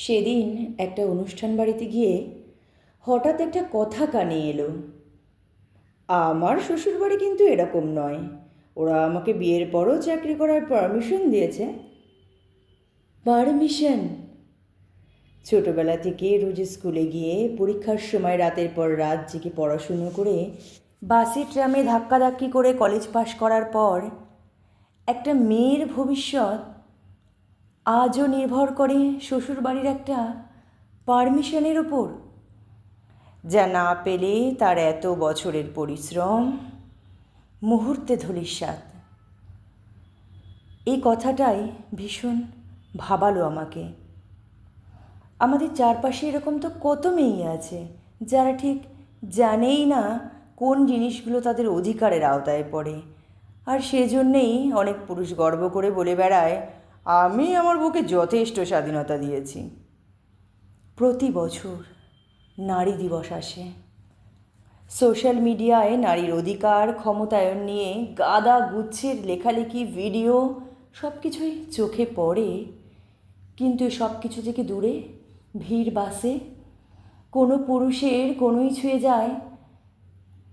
সেদিন একটা অনুষ্ঠান বাড়িতে গিয়ে হঠাৎ একটা কথা কানে এলো। আমার শ্বশুরবাড়ি কিন্তু এরকম নয়। ওরা আমাকে বিয়ের পরও চাকরি করার পারমিশন দিয়েছে। পারমিশন ছোটবেলা থেকে রোজ স্কুলে গিয়ে পরীক্ষার সময় রাতের পর রাত জেগে পড়াশুনো করে বাসে ট্রামে ধাক্কাধাক্কি করে কলেজ পাশ করার পর একটা মেয়ের ভবিষ্যৎ আজও নির্ভর করে শ্বশুরবাড়ির একটা পারমিশনের ওপর। যা না পেলে তার এত বছরের পরিশ্রম, মুহূর্তে ধূলিসাৎ। এই কথাটাই ভীষণ ভাবালো আমাকে। আমাদের চারপাশে এরকম তো কত মেয়ে আছে, যারা ঠিক জানেই না কোন জিনিসগুলো তাদের অধিকারের আওতায় পড়ে। আর সেজন্যেই অনেক পুরুষ গর্ব করে বলে বেড়ায় আমি আমার বুকে যথেষ্ট স্বাধীনতা দিয়েছি। প্রতি বছর নারী দিবস আসে। সোশ্যাল মিডিয়ায় নারীর অধিকার, ক্ষমতায়ন নিয়ে গাদা গুচ্ছের লেখালেখি, ভিডিও সব কিছুই চোখে পড়ে। কিন্তু সব কিছু থেকে দূরে? ভিড় বাসে। কোনো পুরুষের কোনোই ছুঁয়ে যায়।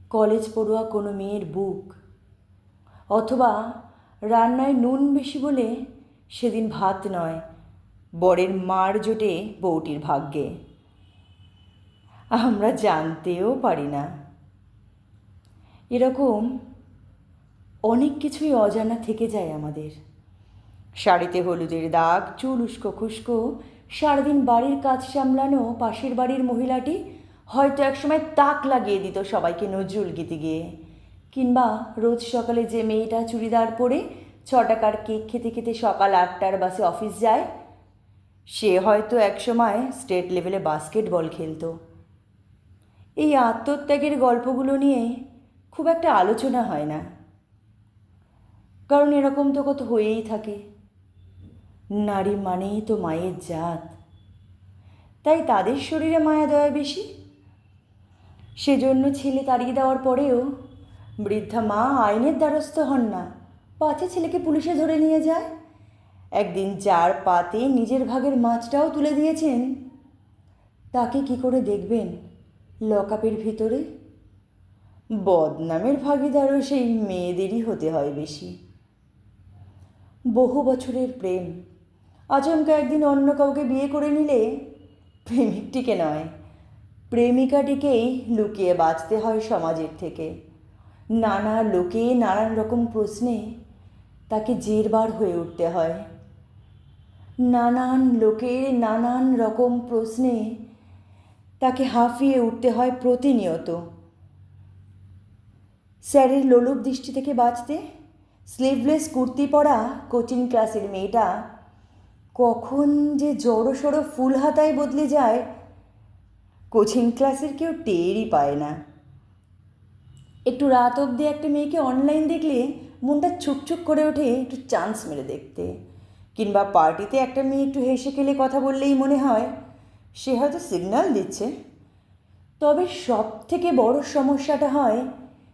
কলেজ পড়ুয়া কোনো মেয়ের বুক। অথবা রান্নায় নুন বেশি বলে সেদিন ভাত নয়, বরের মার জোটে বউটির ভাগ্যে। আমরা জানতেও পারি না। এরকম অনেক কিছুই অজানা থেকে যায় আমাদের। শাড়িতে হলুদের দাগ, চুল উস্কো খুস্কো, সারাদিন বাড়ির কাজ সামলানো, পাশের বাড়ির মহিলাটি হয়তো একসময় তাক লাগিয়ে দিত সবাইকে নজরুল গীতে গিয়ে, কিংবা রোজ সকালে যে মেয়েটা চুড়িদার পরে ছ টাকার কেক খেতে খেতে সকাল আটটার বাসে অফিস যায়। সে হয়তো একসময় স্টেট লেভেলে বাস্কেটবল খেলতো। এই আত্মত্যাগের গল্পগুলো নিয়ে খুব একটা আলোচনা হয় না। কারণ এরকম তো কত হয়েই থাকে। নারী মানেই তো মায়ের জাত। তাই তাদের শরীরে মায়া দয়া বেশি। সেজন্য ছেলে তাড়িয়ে দেওয়ার পরেও বৃদ্ধা মা আইনের দ্বারস্থ হন না। পাছে ছেলেকে পুলিশে ধরে নিয়ে যায়। একদিন যার পাতে নিজের ভাগের মাছটাও তুলে দিয়েছেন। তাকে কি করে দেখবেন লকআপের ভিতরে? বদনামের ভাগিদারও সেই মেয়েদেরই হতে হয় বেশি। বহু বছরের প্রেম। আচমকা একদিন অন্য কাউকে বিয়ে করে নিলে প্রেমিকটিকে নয়, প্রেমিকাটিকেই লুকিয়ে বাঁচতে হয় সমাজের থেকে। নানা লোকে নানান রকম প্রশ্নে তাকে জেরবার হয়ে উঠতে হয়। নানান লোকের নানান রকম প্রশ্নে তাকে হাঁফিয়ে উঠতে হয় প্রতিনিয়ত। স্যারের লোলুপ দৃষ্টি থেকে বাঁচতে স্লিভলেস কুর্তি পরা কোচিং ক্লাসের মেয়েটা কখন যে জড়ো সড়ো ফুল হাতায় বদলে যায় কোচিং ক্লাসের কেউ টেরই পায় না। একটু রাত অবধি একটা মেয়েকে অনলাইন দেখলে মনটা ছুকছুক করে ওঠে, একটু চান্স মেরে দেখতে। কিংবা পার্টিতে একটা মেয়ে একটু হেসে খেলে কথা বললেই মনে হয়, সে হয়তো সিগন্যাল দিচ্ছে। তবে সব থেকে বড় সমস্যাটা হয়,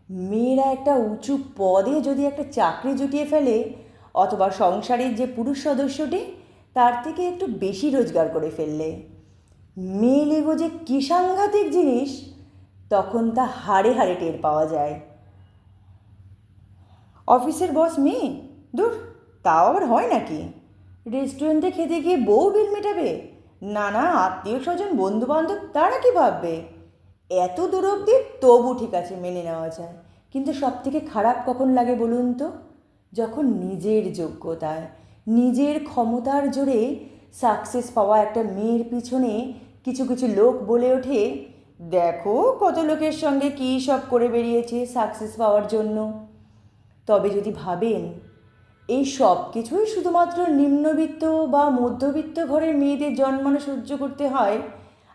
মেয়েরা একটা উঁচু পদে যদি একটা চাকরি জুটিয়ে ফেলে, অথবা সংসারের যে পুরুষ সদস্যটি, তার থেকে একটু বেশি রোজগার করে ফেললে। মেয়ে লেগো যে কী সাংঘাতিক জিনিস, তখন তা হাড়ে হাড়ে টের পাওয়া যায়। অফিসের বস মেয়ে? দূর, তাও আবার হয় নাকি? রেস্টুরেন্টে খেতে গিয়ে বউ বিল মেটাবে? না না আত্মীয় স্বজন বন্ধু বান্ধব তারা কি ভাববে? এত দূর অবধি তবু ঠিক আছে মেনে নেওয়া যায়। কিন্তু সব থেকে খারাপ কখন লাগে বলুন তো? যখন নিজের যোগ্যতায়, নিজের ক্ষমতার জোরে সাকসেস পাওয়া একটা মেয়ের পিছনে কিছু কিছু লোক বলে ওঠে, দেখো কত লোকের সঙ্গে কী সব করে বেরিয়েছে সাকসেস পাওয়ার জন্য। তবে যদি ভাবেন, এই সব কিছুই শুধুমাত্র নিম্নবিত্ত বা মধ্যবিত্ত ঘরের মেয়েদের জন্মানো সহ্য করতে হয়,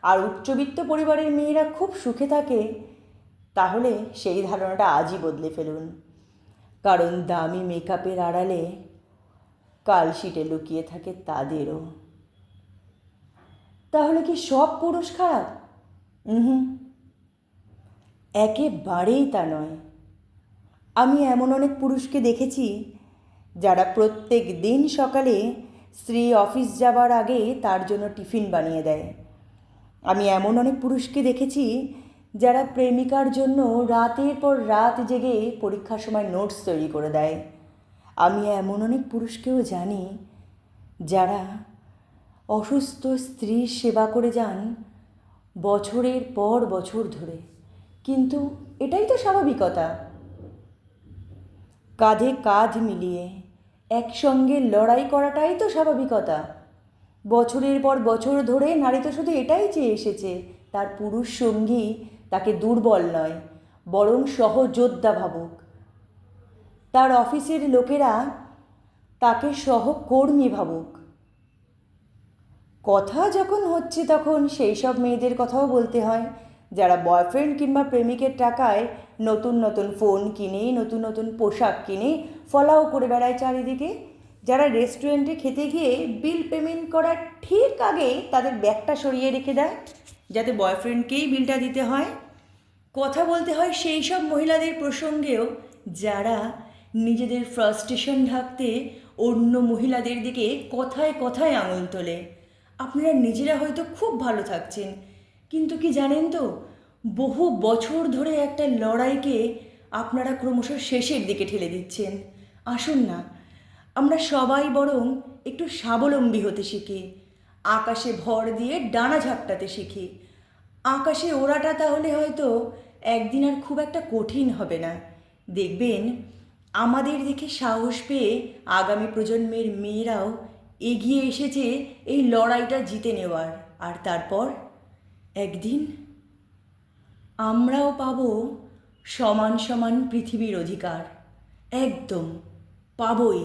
আর উচ্চবিত্ত পরিবারের মেয়েরা খুব সুখে থাকে, তাহলে সেই ধারণাটা আজই বদলে ফেলুন। কারণ দামি মেকআপের আড়ালে কালশিটে লুকিয়ে থাকে তাদেরও। তাহলে কি সব পুরুষ খারাপ? হুম। একেবারেই তা নয়। আমি এমন অনেক পুরুষকে দেখেছি যারা প্রত্যেক দিন সকালে স্ত্রী অফিস যাবার আগে তার জন্য টিফিন বানিয়ে দেয়। আমি এমন অনেক পুরুষকে দেখেছি যারা প্রেমিকার জন্য রাতের পর রাত জেগে পরীক্ষার সময় নোটস তৈরি করে দেয়। আমি এমন অনেক পুরুষকেও জানি যারা অসুস্থ স্ত্রীর সেবা করে যান বছরের পর বছর ধরে। কিন্তু এটাই তো স্বাভাবিকতা। কাঁধে কাঁধ মিলিয়ে একসঙ্গে লড়াই করাটাই তো স্বাভাবিকতা। বছরের পর বছর ধরে নারী তো শুধু এটাই চেয়ে এসেছে, তার পুরুষ সঙ্গী তাকে দুর্বল নয়, বরং সহযোদ্ধা ভাবুক। তার অফিসের লোকেরা তাকে সহকর্মী ভাবুক। কথা যখন হচ্ছে তখন সেই সব মেয়েদের কথাও বলতে হয়। যারা বয়ফ্রেন্ড কিংবা প্রেমিকের টাকায় নতুন নতুন ফোন কিনে, নতুন নতুন পোশাক কিনে ফলাও করে বেড়ায় চারিদিকে, যারা রেস্টুরেন্টে খেতে গিয়ে বিল পেমেন্ট করার ঠিক আগে তাদের ব্যাগটা সরিয়ে রেখে দেয়, যাতে বয়ফ্রেন্ডকেই বিলটা দিতে হয়। কথা বলতে হয় সেই সব মহিলাদের প্রসঙ্গেও, যারা নিজেদের ফ্রাস্ট্রেশন ঢাকতে অন্য মহিলাদের দিকে কথায় কথায় আঙুল তোলে। আপনারা নিজেরা হয়তো খুব ভালো থাকছেন কিন্তু কি জানেন তো, বহু বছর ধরে একটা লড়াইকে আপনারা ক্রমশ শেষের দিকে ঠেলে দিচ্ছেন। আসুন না, আমরা সবাই বরং একটু স্বাবলম্বী হতে শিখি। আকাশে ভর দিয়ে ডানা ঝাপটাতে শিখি। আকাশে ওড়াটা তাহলে হয়তো একদিন আর খুব একটা কঠিন হবে না। দেখবেন, আমাদের দেখে সাহস পেয়ে আগামী প্রজন্মের মেয়েরাও এগিয়ে এসেছে এই লড়াইটা জিতে নেওয়ার। আর তারপর? একদিন আমরাও পাব সমান সমান পৃথিবীর অধিকার। একদম পাবই।